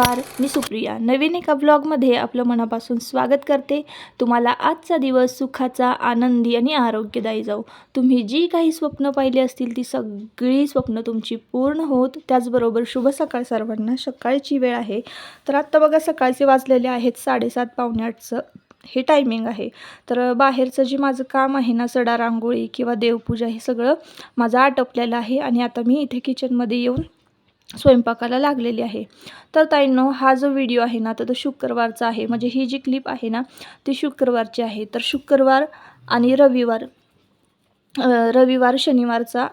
नमस्कार मी सुप्रिया. नवीन एका ब्लॉगमध्ये आपलं मनापासून स्वागत करते. तुम्हाला आजचा दिवस सुखाचा आनंदी आणि आरोग्यदायी जाऊ तुम्ही जी काही स्वप्न पाहिली असतील ती सगळी स्वप्न तुमची पूर्ण होत. त्याचबरोबर शुभ सकाळ सर्वांना. सकाळची वेळ आहे. तर आत्ता बघा सकाळचे वाजलेले आहेत साडेसात पावणे आठचं. हे टायमिंग आहे. तर बाहेरचं जे माझं काम आहे ना सडा रांगोळी किंवा देवपूजा हे सगळं माझं आटपलेलं आहे. आणि आता मी इथे किचनमध्ये येऊन स्वयंपाकाला लागलेली आहे. तर ताईंनो हा जो व्हिडिओ आहे ना तर तो शुक्रवारचा आहे. म्हणजे ही जी क्लिप आहे ना ती शुक्रवारची आहे. तर शुक्रवार आणि रविवार रविवार शनिवारचा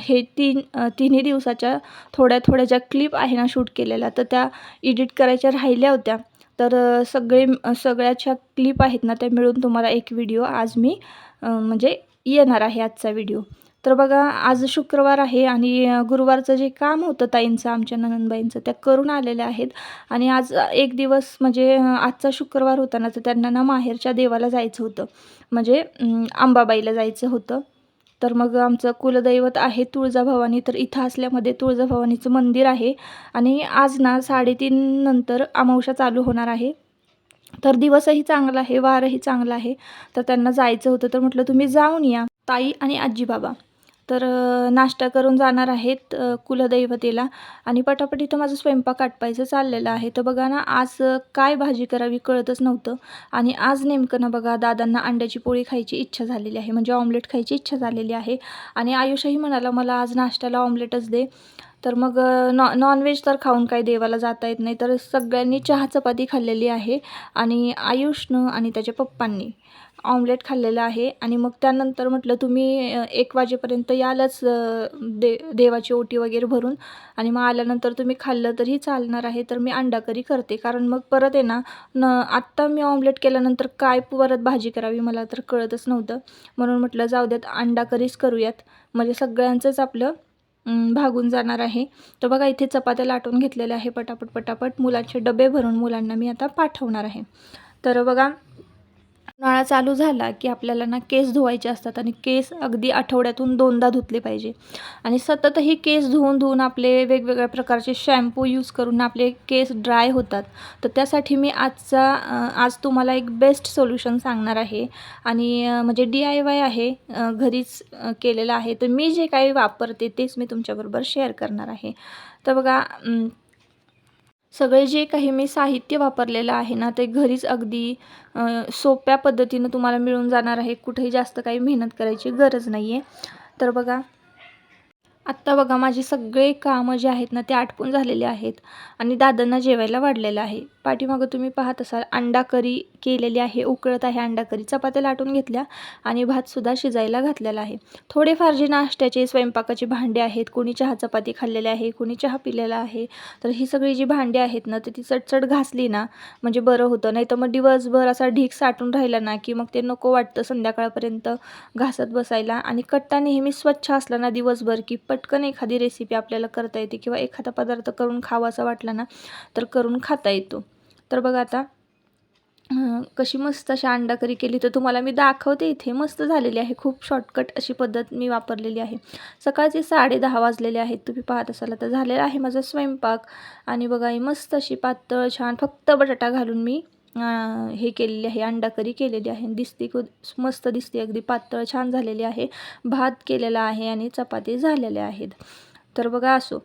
हे तीन तिन्ही दिवसाच्या थोड्या थोड्या ज्या क्लिप आहे ना शूट केलेल्या तर त्या एडिट करायच्या राहिल्या होत्या. तर सगळे सगळ्याच्या क्लिप आहेत ना त्या मिळून तुम्हाला एक व्हिडिओ आज मी म्हणजे येणार आहे आजचा व्हिडिओ तर बघा आज शुक्रवार आहे आणि गुरुवारचं जे काम होतं ताईंचं आमच्या ननंदबाईंचं त्या करून आलेल्या आहेत. आणि आज एक दिवस म्हणजे आजचा शुक्रवार होता ना तर त्यांना ना माहेरच्या देवाला जायचं होतं. म्हणजे अंबाबाईला जायचं होतं. तर मग आमचं कुलदैवत आहे तुळजाभवानी तर इथं असल्यामध्ये तुळजाभवानीचं मंदिर आहे. आणि आज ना साडेतीन नंतर अमावशा चालू होणार आहे. तर दिवसही चांगला आहे वारही चांगला आहे. तर त्यांना जायचं होतं तर म्हटलं तुम्ही जाऊन या ताई आणि आजी बाबा तर नाश्ता करून जाणार आहेत कुलदैवतेला. आणि पटापट इथं माझं स्वयंपाक आटपायचं चाललेलं आहे. तर बघा ना आज काय भाजी करावी कळतच नव्हतं. आणि आज नेमकं ना बघा दादांना अंड्याची पोळी खायची इच्छा झालेली आहे. म्हणजे ऑमलेट खायची इच्छा झालेली आहे. आणि आयुषही म्हणाला मला आज नाश्त्याला ऑमलेटच दे. तर मग नॉ नॉनव्हेज तर खाऊन काही देवाला जाता येत नाही. तर सगळ्यांनी चहा चपाती खाल्लेली आहे. आणि आयुषनं आणि त्याच्या पप्पांनी. ऑमलेट खाल्लेलं आहे. आणि मग त्यानंतर म्हटलं तुम्ही एक वाजेपर्यंत यालच दे देवाची ओटी वगैरे भरून. आणि मग आल्यानंतर तुम्ही खाल्लं तरी चालणार आहे. तर मी अंडा करी करते. कारण मग परत आहे ना न आत्ता मी ऑमलेट केल्यानंतर काय परत भाजी करावी मला तर कळतच नव्हतं. म्हणून म्हटलं जाऊ द्यात अंडा करीच करूयात. म्हणजे सगळ्यांचंच आपलं भागून जाणार आहे. तर बघा इथे चपात्या लाटून घेतलेल्या आहे पटापट पटापट. मुलांचे डबे भरून मुलांना मी आता पाठवणार आहे. तर बघा उन्हाळा चालू झाला की आपल्याला ना केस धुवायचे असतात आणि केस अगदी आठवड्यातून दोनदा धुतले पाहिजे. आणि सततही केस धुवून धुवून आपले वेगवेगळ्या प्रकारचे शॅम्पू यूज करून आपले केस ड्राय होतात. तर त्यासाठी मी आजचा आज तुम्हाला एक बेस्ट सोल्युशन सांगणार आहे. आणि म्हणजे डी आय वाय आहे घरीच केलेलं आहे. तर मी जे काही वापरते तेच मी तुमच्याबरोबर शेअर करणार आहे. तर बघा सगळे जे काही मी साहित्य वापरलेलं आहे ना ते घरीच अगदी सोप्या पद्धतीनं तुम्हाला मिळून जाणार आहे. कुठेही जास्त काही मेहनत करायची गरज नाही आहे तर बघा आत्ता बघा माझे सगळे कामं जे आहेत ना ते आटपून झालेले आहेत आणि दादांना जेवायला वाढलेलं आहे. पाठीमागं तुम्ही पाहत असाल अंडा करी केलेली आहे उकळत आहे अंडा करी चपात्या लाटून घेतल्या आणि भातसुद्धा शिजायला घातलेला आहे. थोडेफार जे नाश्त्याचे स्वयंपाकाचे भांडे आहेत कोणी चहा चपाती खाल्लेले आहे कोणी चहा पिलेला आहे तर ही सगळी जी भांडी आहेत ना तर ती चटचट घासली ना म्हणजे बरं होतं. नाही तर मग दिवसभर असा ढीक साठून राहिला ना की मग ते नको वाटतं संध्याकाळपर्यंत घासत बसायला. आणि कट्टा नेहमी स्वच्छ असला ना दिवसभर की पटकन एखादी रेसिपी आपल्याला करता येते किंवा एखादा पदार्थ करून खावासा वाटला ना तर करून खाता येतो. तर बघा आता कशी मस्त अशी अंडाकरी केली. तर तुम्हाला मी दाखवते इथे मस्त झालेली आहे. खूप शॉर्टकट अशी पद्धत मी वापरलेली आहे. सकाळचे साडे दहा वाजलेले आहेत. तुम्ही पाहत असाल तर झालेला आहे माझा स्वयंपाक. आणि बघा ही मस्त अशी पातळ छान फक्त बटाटा घालून मी हे केलेली आहे अंडाकरी केलेली आहे. दिसते मस्त दिसते अगदी पातळ छान झालेली आहे. भात केलेला आहे आणि चपाती झालेल्या आहेत. तर बघा असो.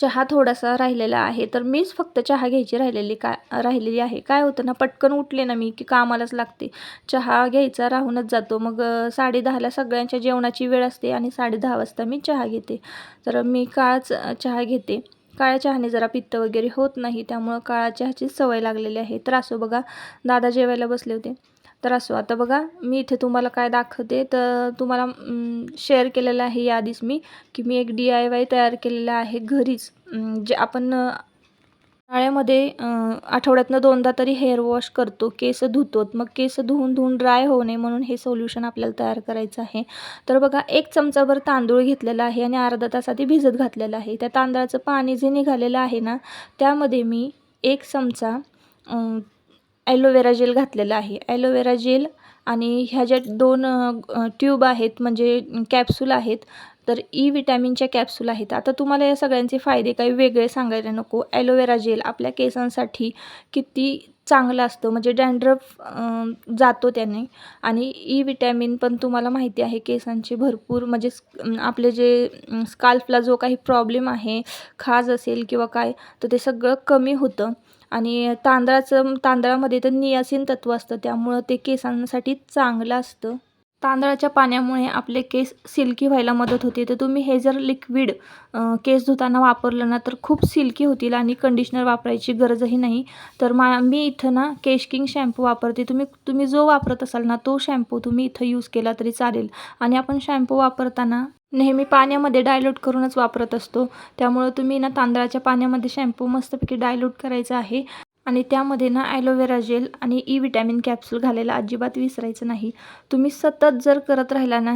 चहा थोडासा राहिलेला आहे तर मीच फक्त चहा घ्यायची राहिलेली का राहिलेली आहे. काय होतं ना पटकन उठले ना मी की कामालाच लागते. चहा घ्यायचा राहूनच जातो. मग साडेदहाला सगळ्यांच्या जेवणाची वेळ असते आणि साडेदहा वाजता मी चहा घेते. तर मी काळाच चहा घेते. काळ्या चहाने जरा पित्त वगैरे होत नाही त्यामुळं काळा चहाची सवय लागलेली आहे. तर असो हो बघा. दादा जेवायला बसले होते. तर असो आता बघा मी इथे तुम्हाला काय दाखवते तर तुम्हाला शेअर केलेलं आहे याआधीच मी की मी एक डी आय वाय तयार केलेला आहे घरीच. जे आपण उन्हाळ्यामध्ये आठवड्यातनं दोनदा तरी हेअर वॉश करतो केस धुतो मग केस धुवून धुवून ड्राय होऊ नये म्हणून हे सोल्युशन आपल्याला तयार करायचं आहे. तर बघा एक चमचाभर तांदूळ घेतलेला आहे आणि अर्धा तास आधी भिजत घातलेलं आहे. त्या तांदळाचं पाणी जे निघालेलं आहे ना त्यामध्ये मी एक चमचा ॲलोवेरा जेल घातलेला आहे. ॲलोवेरा जेल आणि ह्या ज्या दोन ट्यूब आहेत म्हणजे कॅप्सूल आहेत तर ई विटॅमिनच्या कॅप्सूल आहेत. आता तुम्हाला या सगळ्यांचे फायदे काही वेगळे सांगायला नको. ॲलोवेरा जेल आपल्या केसांसाठी किती चांगलं असतं म्हणजे डँड्रफ जातो त्याने. आणि ई विटॅमिन पण तुम्हाला माहिती आहे केसांचे भरपूर म्हणजे आपले जे स्काल्फला जो काही प्रॉब्लेम आहे खाज असेल किंवा काय तर ते सगळं कमी होतं. आणि तांदळाचं तांदळामध्ये तर नियासिन तत्व असतं त्यामुळं ते केसांसाठी चांगलं असतं. तांदळाच्या पाण्यामुळे आपले केस सिल्की व्हायला मदत होते. तर तुम्ही हे जर लिक्विड केस धुताना वापरलं ना तर खूप सिल्की होतील आणि कंडिशनर वापरायची गरजही नाही. तर मा मी इथं ना केश किंग शॅम्पू वापरते. तुम्ही तुम्ही जो वापरत असाल ना तो शॅम्पू तुम्ही इथं यूज केला तरी चालेल. आणि आपण शॅम्पू वापरताना नेहमी पाण्यामध्ये डायल्यूट करूनच वापरत असतो. त्यामुळं तुम्ही ना तांदळाच्या पाण्यामध्ये शॅम्पू मस्तपैकी डायल्यूट करायचा आहे. आणि त्यामध्ये ना ॲलोवेरा जेल आणि ई विटॅमिन कॅप्सूल घालायला अजिबात विसरायचं नाही. तुम्ही सतत जर करत राहिला ना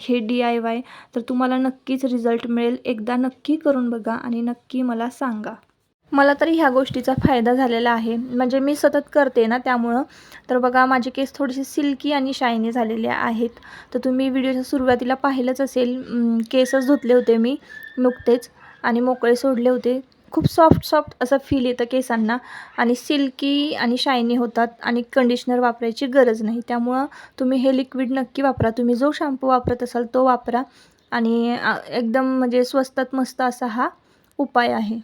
हे डी आय वाय तर तुम्हाला नक्कीच रिझल्ट मिळेल. एकदा नक्की करून बघा आणि नक्की मला सांगा. मला तरी ह्या गोष्टीचा फायदा झालेला आहे. म्हणजे मी सतत करते ना त्यामुळं. तर बघा माझे केस थोडेसे सिल्की आणि शायनी झालेले आहेत. तर तुम्ही व्हिडिओच्या सुरुवातीला पाहिलंच असेल केसच धुतले होते मी नुकतेच आणि मोकळे सोडले होते. खूप सॉफ्ट सॉफ्ट असं फील येतं केसांना. आणि सिल्की आणि शायनी होतात आणि कंडिशनर वापरायची गरज नाही. त्यामुळं तुम्ही हे लिक्विड नक्की वापरा. तुम्ही जो शॅम्पू वापरत असाल तो वापरा. आणि एकदम म्हणजे स्वस्तात मस्त असा हा उपाय आहे.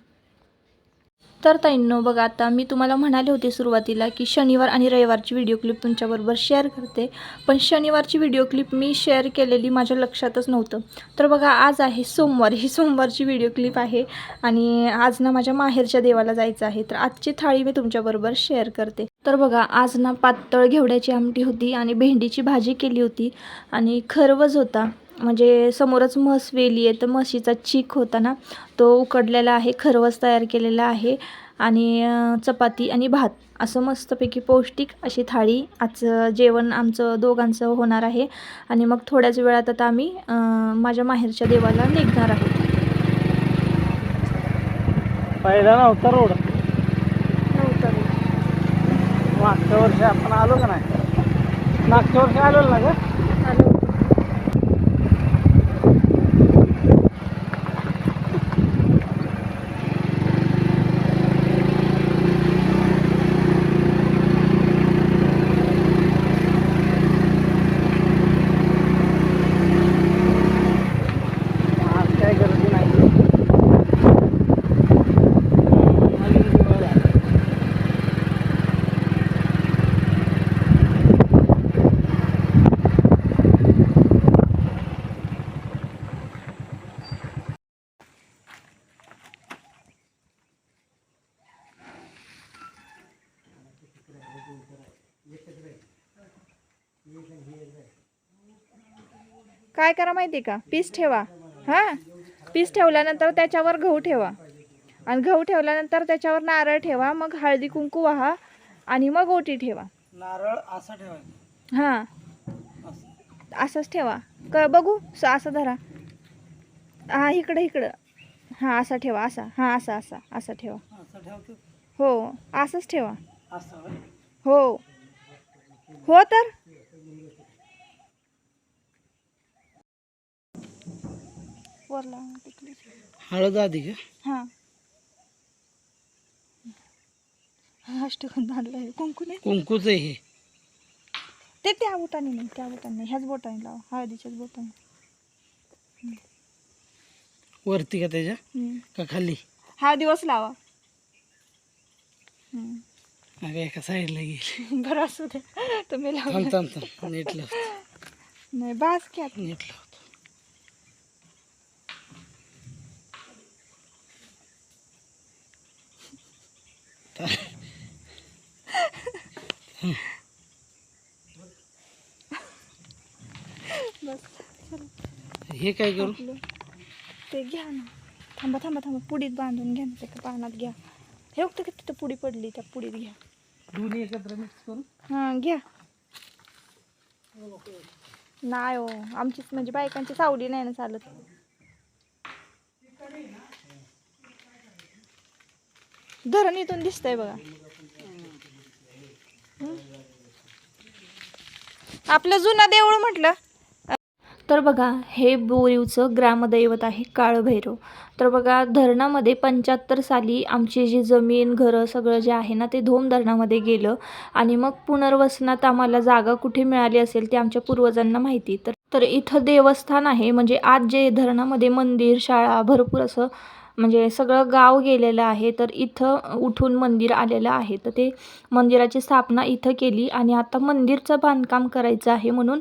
तर ताईंनो बघा आता मी तुम्हाला म्हणाले होते सुरुवातीला की शनिवार आणि रविवारची व्हिडिओ क्लिप तुमच्याबरोबर शेअर करते. पण शनिवारची व्हिडिओ क्लिप मी शेअर केलेली माझ्या लक्षातच नव्हतं. तर बघा आज आहे सोमवार. ही सोमवारची व्हिडिओ क्लिप आहे आणि आज ना माझ्या माहेरच्या देवाला जायचं आहे. तर आजची थाळी मी तुमच्याबरोबर शेअर करते. तर बघा आज ना पातळ घेवड्याची आमटी होती आणि भेंडीची भाजी केली होती आणि खरवज होता. म्हणजे समोरच म्हस वेली आहे तर म्हशीचा चीक होता ना तो उकडलेला आहे खरवस तयार केलेला आहे आणि चपाती आणि भात. असं मस्तपैकी पौष्टिक अशी थाळी आजचं जेवण आमचं दोघांचं होणार आहे आणि मग थोड्याच वेळात आता आम्ही माझ्या माहेरच्या देवाला निघणार आहोत. पहिला नव्हता रोड. मागच्या वर्षी आपण आलो का नाही? मागच्या वर्षी आलो ना ग आज काय गर्दी नाही आली की बघा. काय करा माहिती आहे का? पीस ठेवा. हां? पीस ठेवल्यानंतर त्याच्यावर गहू ठेवा. आणि गहू ठेवल्यानंतर त्याच्यावर नारळ ठेवा मग हळदी कुंकू वाहा आणि मग ओटी ठेवा. नारळ असा ठेवायचा. हां. असं. असंच ठेवा. क बघू असं धरा. हां इकडं इकडं. हां असा ठेवा असा. हां असा असा असा ठेवा. हो असंच ठेवा. हो. हो तर? वरला तिकडे हळद आधी का हां. अष्टगंध आणलं आहे कुंकू नाही कुंकूच हे. ते त्या बोटाने नाही त्या बोटाने नाही. ह्याच बोटाने लावा. हळदीच्याच बोटाने. वरती का त्याच्या? हम्म. का खाली? हा दिवस लावा. हम्म. अगं एका साईडला गेली. बरं असू दे. तुम्ही थांब लावा थांब थांब. नीट लावतो नाही बास क्या नीट लावतो बस हे काय करू? आपलं. ते घ्या ना. थांबा थांबा थांबा. पुडीत बांधून घ्या ना ते का पानात घ्या. हे बघतं की तिथं पुडी पडली त्या पुडीत घ्या. दोन्ही एकत्र मिक्स करू? हां घ्या. नाही हो आमचीच म्हणजे बायकांची सावली नाही ना चालत. धरण इथून दिसतंय बघा. आपलं जुनं देऊळ म्हटलं. तर बघा हे बोरीवचं ग्रामदैवत आहे काळभैरव. तर बघा धरणामध्ये पंच्याहत्तर साली आमची जी जमीन घरं सगळं जे आहे ना ते धोम धरणामध्ये गेलं. आणि मग पुनर्वसनात आम्हाला जागा कुठे मिळाली असेल ते आमच्या पूर्वजांना माहिती. तर तर इथं देवस्थान आहे. म्हणजे आज जे धरणामध्ये मंदिर शाळा भरपूर असं म्हणजे सगळं गाव गेलेलं आहे तर इथं उठून मंदिर आलेलं आहे. तर ते मंदिराची स्थापना इथं केली आणि आता मंदिरचं बांधकाम करायचं आहे म्हणून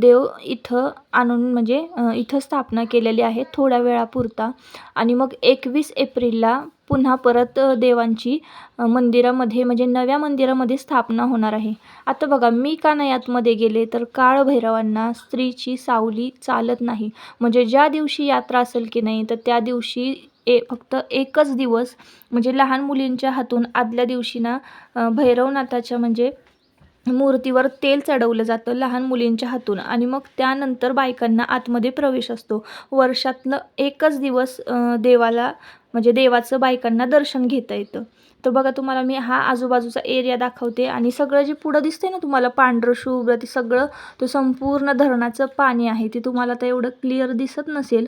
देव इथं आणून म्हणजे इथं स्थापना केलेली आहे थोड्या वेळापुरता. आणि मग एकवीस एप्रिलला पुन्हा परत देवांची मंदिरामध्ये म्हणजे नव्या मंदिरामध्ये स्थापना होणार आहे. आता बघा मी का नाही आतमध्ये गेले तर काळभैरवांना स्त्रीची सावली चालत नाही. म्हणजे ज्या दिवशी यात्रा असेल की नाही तर त्या दिवशी ए फक्त एकच दिवस म्हणजे लहान मुलींच्या हातून आदल्या दिवशी ना भैरवनाथाच्या म्हणजे मूर्तीवर तेल चढवलं जातं लहान मुलींच्या हातून. आणि मग त्यानंतर बायकांना आतमध्ये प्रवेश असतो. वर्षातनं एकच दिवस देवाला म्हणजे देवाचं बायकांना दर्शन घेता येतं. तर बघा तुम्हाला मी हा आजूबाजूचा एरिया दाखवते. आणि सगळं जे पुढं दिसते ना तुम्हाला पांढरं शुभ्र ते सगळं तो संपूर्ण धरणाचं पाणी आहे. ते तुम्हाला तर एवढं क्लिअर दिसत नसेल.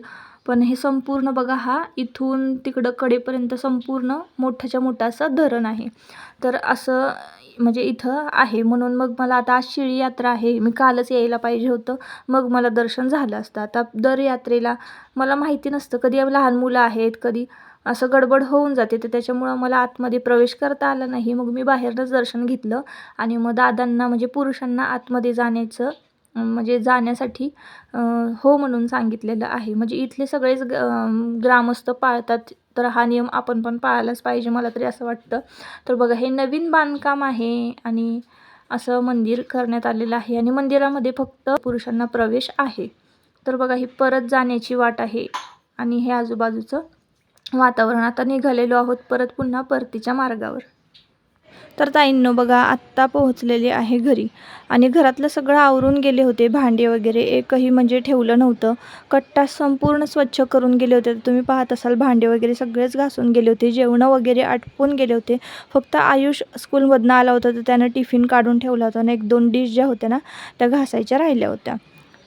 पण हे संपूर्ण बघा हा इथून तिकडं कडेपर्यंत संपूर्ण मोठ्याच्या मोठं असं धरण आहे. तर असं म्हणजे इथं आहे. म्हणून मग मला आता आज शिळी यात्रा आहे. मी कालच यायला पाहिजे होतं. मग मला दर्शन झालं असतं. आता दर यात्रेला मला माहिती नसतं. कधी लहान मुलं आहेत कधी असं गडबड होऊन जाते. तर त्याच्यामुळं मला आतमध्ये प्रवेश करता आला नाही. मग मी बाहेरनंच दर्शन घेतलं. आणि मग दादांना म्हणजे पुरुषांना आतमध्ये जाण्याचं म्हणजे जाण्यासाठी हो म्हणून सांगितलेलं आहे. म्हणजे इथले सगळेच ग- ग्रामस्थ पाळतात तर हा नियम आपण पण पाळायलाच पाहिजे मला तरी असं वाटतं. तर बघा हे नवीन बांधकाम आहे आणि असं मंदिर करण्यात आलेलं आहे आणि मंदिरामध्ये फक्त पुरुषांना प्रवेश आहे. तर बघा ही परत जाण्याची वाट आहे आणि हे आजूबाजूचं वातावरण. आता निघालेलो आहोत परत पुन्हा परतीच्या मार्गावर. तर ताईंनो बघा आत्ता पोहोचलेले आहे घरी. आणि घरातलं सगळं आवरून गेले होते भांडे वगैरे एकही म्हणजे ठेवलं नव्हतं. कट्टा संपूर्ण स्वच्छ करून गेले होते. तर तुम्ही पाहत असाल भांडे वगैरे सगळेच घासून गेले होते जेवणं वगैरे आटपून गेले होते. फक्त आयुष स्कूलमधनं आला होता तर त्यानं टिफिन काढून ठेवला होता आणि एक दोन डिश ज्या होत्या ना त्या घासायच्या राहिल्या होत्या.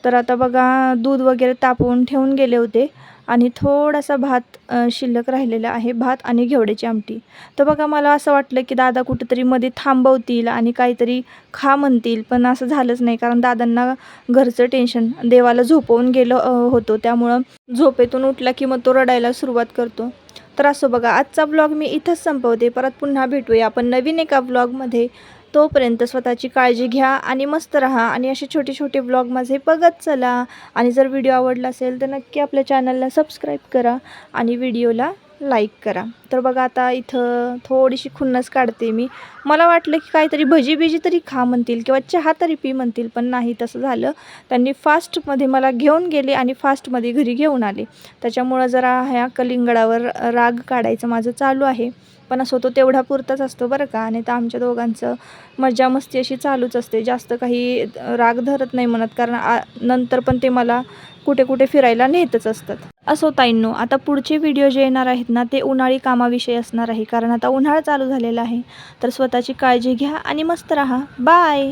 तर आता बघा दूध वगैरे तापवून ठेवून गेले होते. आणि थोडासा भात शिल्लक राहिलेला आहे. भात आणि घेवड्याची आमटी. तर बघा मला असं वाटलं की दादा कुठेतरी मध्ये थांबवतील आणि काहीतरी खा म्हणतील पण असं झालंच नाही. कारण दादांना घरचं टेन्शन देवाला झोपवून गेलो होतो. त्यामुळं झोपेतून उठला की मग तो रडायला सुरुवात करतो. तर असं बघा आजचा ब्लॉग मी इथंच संपवते. परत पुन्हा भेटूया. आपण नवीन एका ब्लॉगमध्ये तोपर्यंत स्वतःची काळजी घ्या आणि मस्त राहा. आणि असे छोटे छोटे ब्लॉग माझे बघत चला. आणि जर व्हिडिओ आवडला असेल तर नक्की आपल्या चॅनलला सबस्क्राईब करा. आणि व्हिडिओला लाईक करा. तर बघा आता इथं थोडीशी खुन्नस काढते मी. मला वाटलं की काहीतरी भजी बिजी तरी खा म्हणतील किंवा चहा तरी पी म्हणतील पण नाही तसं झालं. त्यांनी फास्टमध्ये मला घेऊन गेले आणि फास्टमध्ये घरी घेऊन आले. त्याच्यामुळं जरा ह्या कलिंगडावर राग काढायचं माझं चालू आहे. पण असं तो तेवढा पुरताच असतो बरं का. आणि तर आमच्या दोघांचं मजा मस्ती अशी चालूच असते. जास्त काही राग धरत नाही म्हणत कारण आ नंतर पण ते मला कुठे कुठे फिरायला नेतच असतात. असो ताईंनो आता पुढचे व्हिडिओ जे येणार आहेत ना ते उन्हाळी कामाविषयी असणार आहे. कारण आता उन्हाळा चालू झालेला आहे. तर स्वतःची काळजी घ्या आणि मस्त राहा. बाय